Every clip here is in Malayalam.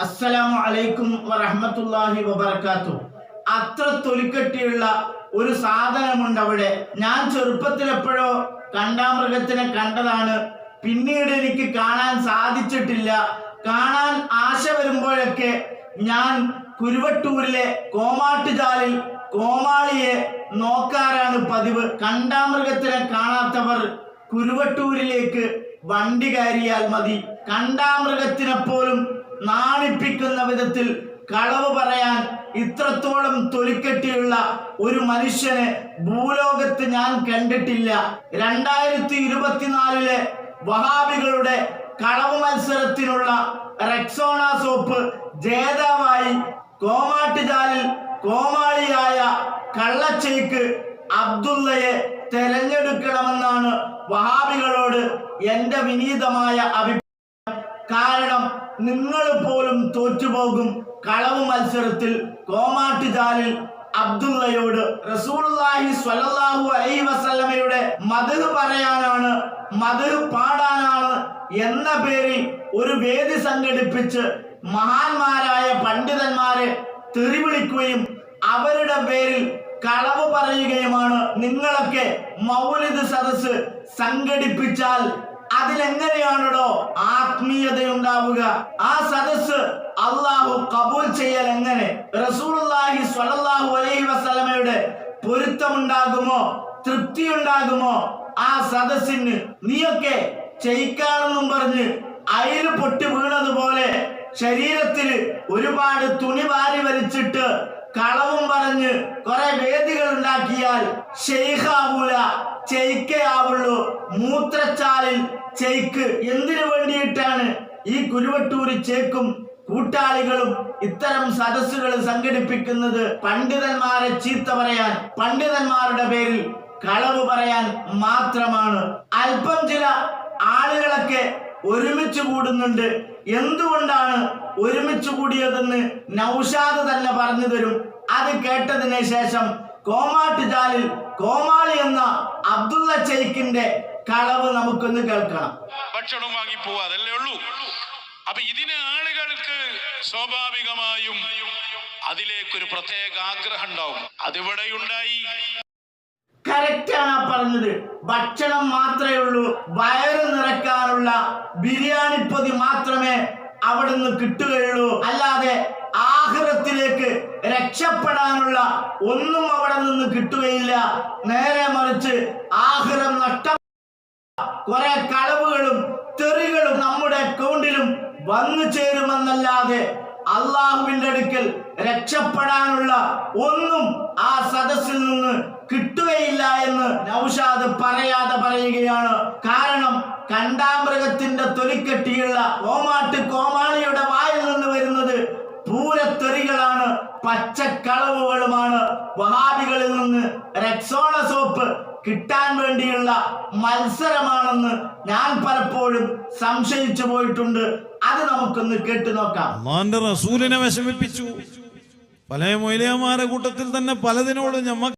അസ്സലാമു അലൈക്കും വറഹ്മത്തുള്ളാഹി വബർക്കാത്തു അത്ര തൊലിക്കെട്ടിയുള്ള ഒരു സാധനമുണ്ട് അവിടെ. ഞാൻ ചെറുപ്പത്തിൽ എപ്പോഴോ കണ്ടാമൃഗത്തിനെ കണ്ടതാണ്. പിന്നീട് എനിക്ക് കാണാൻ സാധിച്ചിട്ടില്ല. കാണാൻ ആശ വരുമ്പോഴൊക്കെ ഞാൻ കുരുവട്ടൂരിലെ കോമാട്ടുചാലിൽ കോമാളിയെ നോക്കാറാണ് പതിവ്. കണ്ടാമൃഗത്തിനെ കാണാത്തവർ കുരുവട്ടൂരിലേക്ക് വണ്ടി കയറിയാൽ മതി. കണ്ടാമൃഗത്തിനെ പോലും നാണിപ്പിക്കുന്ന വിധത്തിൽ കളവ് പറയാൻ ഇത്രത്തോളം തൊലിക്കെട്ടിയുള്ള ഒരു മനുഷ്യനെ ഭൂലോകത്ത് ഞാൻ കണ്ടിട്ടില്ല. രണ്ടായിരത്തി ഇരുപത്തിനാലിലെ വഹാബികളുടെ കളവ് മത്സരത്തിനുള്ള റെക്സോണ സോപ്പ് ജേതാവായി കോമാട്ടുചാലിൽ കോമാളിയായ കള്ളച്ചേക്ക് അബ്ദുള്ളയെ തെരഞ്ഞെടുക്കണമെന്നാണ് വഹാബികളോട് എന്റെ വിനീതമായ അഭിപ്രായം കാരണം നിങ്ങൾ പോലും തോറ്റുപോകും. കളവ് മത്സരത്തിൽ കോമാട്ടുചാലിൽ അബ്ദുള്ളയോട് റസൂലുള്ളാഹി സ്വല്ലല്ലാഹു അലൈഹി വസല്ലമയുടെ മദഹ് പറയാനാണ് മദഹ് പാടാനാണ് എന്ന പേരിൽ ഒരു വേദി സംഘടിപ്പിച്ച് മഹാന്മാരായ പണ്ഡിതന്മാരെ തെറിവിളിക്കുകയും അവരുടെ പേരിൽ കളവ് പറയുകയുമാണ്. നിങ്ങളൊക്കെ മൗലിദ് സദസ് സംഘടിപ്പിച്ചാൽ അതിലെങ്ങനെയാണോ ആത്മീയത ഉണ്ടാവുക ആ സദസ് അള്ളാഹു കബൂൽ ചെയ്യൽ എങ്ങനെ? റസൂലുള്ളാഹി സ്വല്ലല്ലാഹു അലൈഹി വസല്ലമയുടെ പൊരുത്തമുണ്ടാകുമോ? തൃപ്തി ഉണ്ടാകുമോ ആ സദസ്സിന് നീയൊക്കെ ചെയ്യിക്കാണെന്നും പറഞ്ഞ് അയിൽ പൊട്ടി വീണതുപോലെ ശരീരത്തിൽ ഒരുപാട് തുണി വാരി വലിച്ചിട്ട് കളവും പറഞ്ഞ് കുറെ വേദികൾ ഉണ്ടാക്കിയാൽ ഷെയ്ഖാവൂല ചെയ്ക്കയാവുള്ളൂ മൂത്രച്ചാലിൽ ചെയ്ക്ക് എന്തിനു വേണ്ടിയിട്ടാണ് ഈ കുരുവട്ടൂര് ചേക്കും കൂട്ടാളികളും ഇത്തരം സദസ്സുകൾ സംഘടിപ്പിക്കുന്നത്? പണ്ഡിതന്മാരെ ചീത്ത പറയാൻ പണ്ഡിതന്മാരുടെ പേരിൽ കളവ് പറയാൻ മാത്രമാണ്. അല്പം ചില ആളുകളൊക്കെ ഒരുമിച്ച് കൂടുന്നുണ്ട്. എന്തുകൊണ്ടാണ് ഒരുമിച്ച് കൂടിയതെന്ന് നൗഷാദ് തന്നെ പറഞ്ഞു തരും. അത് കേട്ടതിന് ശേഷം കോമാട്ടുചാലിൽ കോമാളി എന്ന അബ്ദുള്ള ചെയ്ക്കിന്റെ കളവ് നമുക്കൊന്ന് കേൾക്കണം. ഭക്ഷണം വാങ്ങി പോവാതല്ലേ ഉള്ളൂ. അപ്പൊ ഇതിന് ആളുകൾക്ക് സ്വാഭാവികമായും അതിലേക്കൊരു പ്രത്യേക ആഗ്രഹം ഉണ്ടാവും. അതിവിടെ ഉണ്ടായി കറക്റ്റാണ് ആ പറഞ്ഞത്. ഭക്ഷണം മാത്രമേ ഉള്ളൂ. വയറ് നിറയ്ക്കാനുള്ള ബിരിയാണി പൊതി മാത്രമേ അവിടുന്ന് കിട്ടുകയുള്ളൂ. അല്ലാതെ ആഹൃതത്തിലേക്ക് രക്ഷപ്പെടാനുള്ള ഒന്നും അവിടെ നിന്ന് കിട്ടുകയില്ല. നേരെ മറിച്ച് ആഹൃതം നഷ്ട. കുറെ കളവുകളും തെറികളും നമ്മുടെ അക്കൗണ്ടിലും വന്നു ചേരുമെന്നല്ലാതെ അള്ളാഹുവിന്റെ അടുക്കൽ രക്ഷപ്പെടാനുള്ള ഒന്നും ആ സദസ്സിൽ നിന്ന് കിട്ടുകയില്ല എന്ന് നൗഷാദ് പറയാതെ പറയുകയാണ്. കാരണം കണ്ടാമൃഗത്തിന്റെ തൊലിക്കെട്ടിയുള്ള കോമാട്ട് കോമാളിയുടെ വായിൽ നിന്ന് വരുന്നത് പൂരത്തെറികളാണ് പച്ചക്കളവുകളുമാണ്. വഹാബികളിൽ നിന്ന് റെക്സോണ സോപ്പ് കിട്ടാൻ വേണ്ടിയുള്ള മത്സരമാണെന്ന് ഞാൻ പലപ്പോഴും സംശയിച്ചു പോയിട്ടുണ്ട്. അത് നമുക്കൊന്ന് കേട്ടു നോക്കാം. അള്ളാന്റെ റസൂലിനെ വിഷമിപ്പിച്ചു. പല മൊയിലിയമാരെ കൂട്ടത്തിൽ തന്നെ പലതിനോട് ഞമ്മ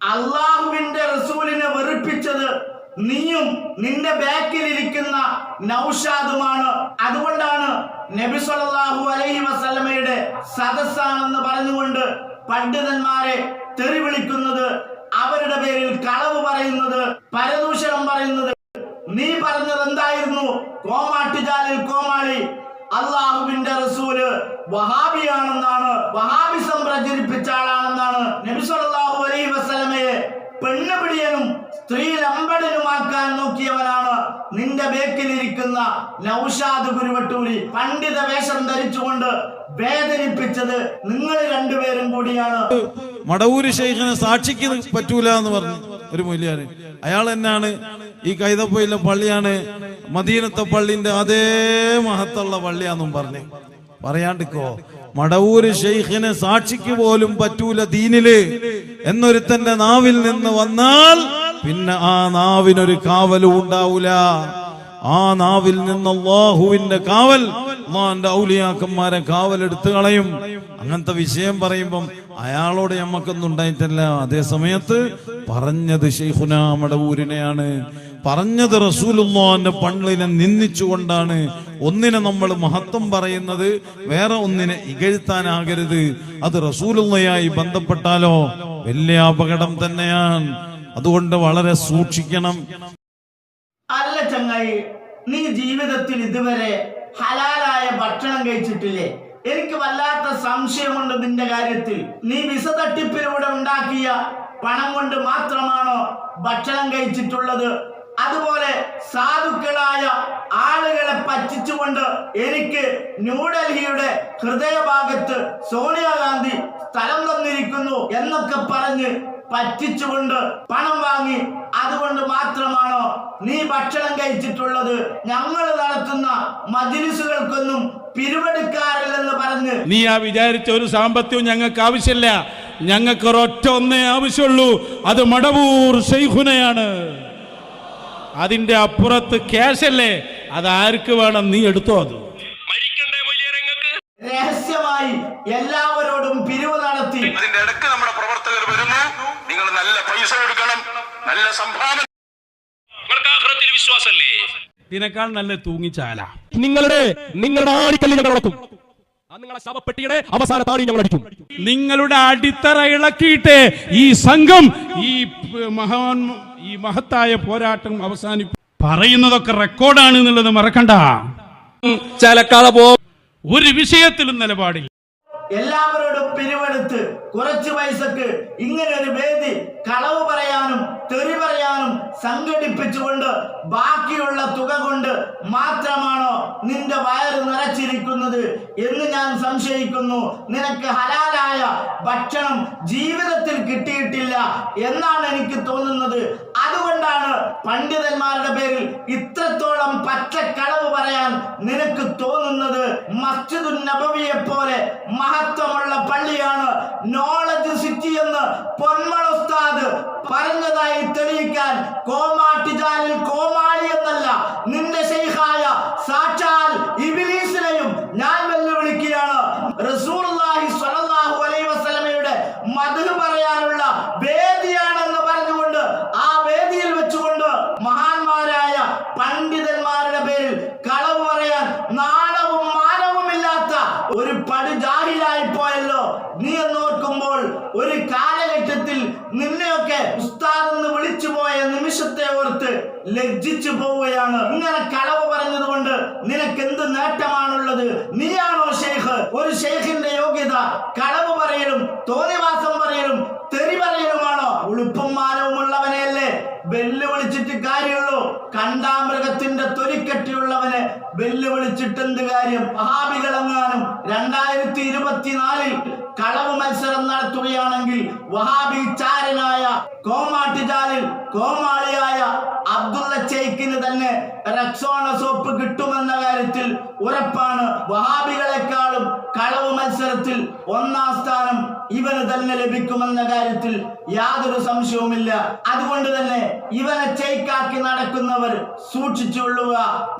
അള്ളാഹുവിന്റെ റസൂലിനെ വെറുപ്പിച്ചത് നീയും നിന്റെ ബാക്കിൽ ഇരിക്കുന്ന നൗഷാദുമാണ്. അതുകൊണ്ടാണ് നബി സല്ലല്ലാഹു അലൈഹി വസല്ലമയുടെ സദസ്സാണെന്ന് പറഞ്ഞുകൊണ്ട് പണ്ഡിതന്മാരെ തെറി വിളിക്കുന്നത് അവരുടെ പേരിൽ കളവ് പറയുന്നത് പരദൂഷണം പറയുന്നത്. നീ പറഞ്ഞത് എന്തായിരുന്നു? കോമാട്ടുചാലിൽ കോമാളി. അള്ളാഹുവിന്റെ റസൂൽ വഹാബിയാണെന്നാണ്. വഹാബിസം പ്രചരിപ്പിച്ച ആളാണെന്നാണ്. നബി സല്ലല്ലാഹു അലൈഹി വസല്ലമയെ പെണ്ണുപിടിയനും സ്ത്രീ ലമ്പടനുമാക്കാൻ നോക്കിയവനാണ്. നിന്റെ ബേക്കിലിരിക്കുന്ന നൗഷാദ് ഗുരുവട്ടൂരി പണ്ഡിത വേഷം ധരിച്ചുകൊണ്ട് വേദനിപ്പിച്ചത് നിങ്ങൾ രണ്ടുപേരും കൂടിയാണ്. മടവൂര് ഷെയ്ഖിനെ സാക്ഷിക്ക് പറ്റൂല എന്ന് പറഞ്ഞു. ഒരു മൂല്യാണ്. അയാൾ തന്നെയാണ് ഈ കൈതപ്പൊയിലെ പള്ളിയാണ്. മദീനത്തെ പള്ളിന്റെ അതേ മഹത്തുള്ള പള്ളിയാന്നും പറഞ്ഞു. പറയാണ്ടിക്കോ മടവൂര് ഷെയ്ഖിനെ സാക്ഷിക്ക് പോലും പറ്റൂല ദീനിൽ. എന്നൊരുത്തന്റെ നാവിൽ നിന്ന് വന്നാൽ പിന്നെ ആ നാവിനൊരു കാവലും ഉണ്ടാവൂല. ആ നാവിൽ നിന്ന് അള്ളാഹുവിന്റെ കാവൽ അള്ളാന്റെ ഔലിയാക്കന്മാരെ കാവൽ എടുത്തു കളയും. അങ്ങനത്തെ വിഷയം പറയുമ്പം അയാളോട് നമ്മക്കൊന്നും ഉണ്ടായിട്ടല്ല. അതേ സമയത്ത് പറഞ്ഞത് ഷെയ്ഖുന ഊരിനെയാണ്. പറഞ്ഞത് റസൂലുള്ളാന്റെ പള്ളിനെ നിന്ദിച്ചുകൊണ്ടാണ്. ഒന്നിനെ നമ്മൾ മഹത്വം പറയുന്നത് വേറെ ഒന്നിനെ ഇകഴ്ത്താനാകരുത്. അത് റസൂലുള്ളയായി ബന്ധപ്പെട്ടാലോ? വലിയ അപകടം തന്നെയാണ്. അതുകൊണ്ട് വളരെ സൂക്ഷിക്കണം. അല്ല ചങ്ങായി നീ ജീവിതത്തിൽ ഇതുവരെ ഹലാലായ ഭക്ഷണം കഴിച്ചിട്ടില്ലേ? എനിക്ക് വല്ലാത്ത സംശയമുണ്ട് നിന്റെ കാര്യത്തിൽ. നീ വിസ തട്ടിപ്പിലൂടെ ഉണ്ടാക്കിയ പണം കൊണ്ട് മാത്രമാണോ ഭക്ഷണം കഴിച്ചിട്ടുള്ളത്? അതുപോലെ സാധുക്കളായ ആളുകളെ പറ്റിച്ചുകൊണ്ട് എനിക്ക് ന്യൂഡൽഹിയുടെ ഹൃദയഭാഗത്ത് സോണിയാഗാന്ധി സ്ഥലം തന്നിരിക്കുന്നു എന്നൊക്കെ പറഞ്ഞ് പറ്റിച്ചുകൊണ്ട് പണം വാങ്ങി അതുകൊണ്ട് മാത്രമാണോ നീ ഭക്ഷണം കഴിച്ചിട്ടുള്ളത്? ഞങ്ങൾ നടത്തുന്ന മജിലിസുകൾക്കൊന്നും പിരിവെടുക്കാറില്ലെന്ന് പറഞ്ഞ് നീ ആ വിചാരിച്ച ഒരു സാമ്പത്തികം ഞങ്ങൾക്ക് ആവശ്യമില്ല. ഞങ്ങൾക്ക് ഒരൊറ്റ ഒന്നേ ആവശ്യമുള്ളൂ. അത് മടവൂർ ഷെയ്ഖുനയാണ്. അതിന്റെ അപ്പുറത്ത് ക്യാഷ് അല്ലേ? അത് ആർക്ക് വേണം നീ എടുത്തോ അത്? രഹസ്യമായി എല്ലാവരോടും പിരിവ് നടത്തി അതിന്റെ ഇടയ്ക്ക് ഇതിനേക്കാൾ നല്ല തൂങ്ങിച്ചാല നിങ്ങളുടെ നിങ്ങളുടെ ആടിക്കല്ല് ഞങ്ങൾ അടക്കും. ആ നിങ്ങളെ ശവപ്പെട്ടിയുടെ അവസാനത്താണ് ഞങ്ങൾ അടിക്കും. നിങ്ങളുടെ അടിത്തറ ഇളക്കിയിട്ട് ഈ സംഘം ഈ മഹാൻ ഈ മഹത്തായ പോരാട്ടം അവസാനി പറയുന്നതൊക്കെ റെക്കോർഡാണ് എന്നുള്ളത് മറക്കണ്ട. ചലക്കാതെ പോ ഒരു വിഷയത്തിലും നിലപാടില്ല. എല്ലാവരോടും പിരിവെടുത്ത് കുറച്ച് പൈസക്ക് ഇങ്ങനെ ഒരു വേദി കളവ് പറയാനും തെറി പറയാനും സംഘടിപ്പിച്ചുകൊണ്ട് ബാക്കിയുള്ള തുക കൊണ്ട് മാത്രമാണോ നിന്റെ വയറ് നിറച്ചിരിക്കുന്നത് എന്ന് ഞാൻ സംശയിക്കുന്നു. നിനക്ക് ഹലാലായ ഭക്ഷണം ജീവിതത്തിൽ കിട്ടിയിട്ടില്ല എന്നാണ് എനിക്ക് തോന്നുന്നത്. പണ്ഡിതന്മാരുടെ പേരിൽ ഇത്രത്തോളം പച്ചക്കളവ് പറയാൻ നിനക്ക് തോന്നുന്നത് മസ്ജിദുൻ നബവിയെ പോലെ മഹത്വമുള്ള പള്ളിയാണ് നോളജ് സിറ്റി എന്ന് പൊന്മളുസ്താദ് പറഞ്ഞതായി തെളിയിക്കാൻ കോമാട്ടിജാലിൽ കോമാളി എന്നല്ല നിന്റെ ശൈഖായ സാക്ഷാൽ ഇബിലീസിനെയും ഞാൻ വെല്ലുവിളിക്കുകയാണ് റസൂലുള്ളാഹി സ്വല്ലല്ലാഹു അലൈഹി വസല്ലമയുടെ മധു പറയാനുള്ള വേദിയാണെന്ന് പറഞ്ഞുകൊണ്ട് ആ വേദിയിൽ വെച്ചുകൊണ്ട് മഹാന്മാരായ പണ്ഡിതന്മാരുടെ പേരിൽ കളവ് പറയാൻ നാണവും മാനവുമില്ലാത്ത ഒരു പടുജാഹിലായി പോയല്ലോ. നീ എന്നോർക്കുമ്പോൾ ഒരു കാലഘട്ടത്തിൽ നിന്നെയൊക്കെ ഉസ്താദെന്ന് വിളിച്ചു പോയ നിമിഷത്തെ ഓർത്ത് ലജ്ജിച്ചു പോവുകയാണ്. ഇങ്ങനെ കളവ് പറഞ്ഞതുകൊണ്ട് നിനക്ക് എന്ത് നേട്ടമാണുള്ളത്? നീയാണോ ഷെയ്ഖ് ഒരു ഷെയ്ഖിന്റെ യോഗ്യത കളവ് പറയലും തോന്നിവാസം തൊലിക്കെട്ടിയുള്ളവനെ വെല്ലുവിളിച്ചിട്ട് എന്ത് കാര്യം? വഹാബികളെങ്ങാനും രണ്ടായിരത്തി ഇരുപത്തിനാലിൽ കളവ് മത്സരം നടത്തുകയാണെങ്കിൽ വഹാബി ചാരനായ കോമാട്ടിജാലിൽ കോമാളിയായ അബ്ദുള്ള ചേക്കിന് തന്നെ റക്സോണ സോപ്പ് കിട്ടുമെന്ന കാര്യത്തിൽ ഉറപ്പാണ്. വഹാബികളെക്കാളും കളവ് മത്സരത്തിൽ ഒന്നാം സ്ഥാനം ഇവന് തന്നെ ലഭിക്കുമെന്ന കാര്യത്തിൽ യാതൊരു സംശയവുമില്ല. അതുകൊണ്ട് തന്നെ ഇവനെ ചെയ്ക്കാക്കി നടക്കുന്നവർ സൂക്ഷിച്ചുകൊള്ളുക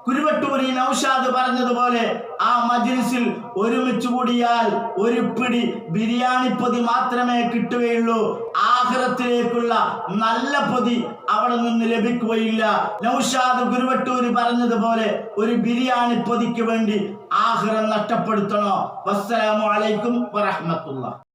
കുരുവട്ടൂരി നൌഷാദ് പറഞ്ഞതുപോലെ ആ മജ്ലിസിൽ ഒരുമിച്ച് കൂടിയാൽ ഒരു പിടി ബിരിയാണി പൊതി മാത്രമേ കിട്ടുകയുള്ളൂ. ആഹ്റത്തിലേക്കുള്ള നല്ല പൊതി അവിടെ നിന്ന് ലഭിക്കുകയില്ല. നൌഷാദ് ഗുരുവട്ടൂര് പറഞ്ഞതുപോലെ ഒരു ബിരിയാണി പൊതിക്ക് വേണ്ടി ആഹ്റം നഷ്ടപ്പെടുത്തണോ? വസ്സലാമു അലൈക്കും വറഹ്മത്തുള്ളാഹി.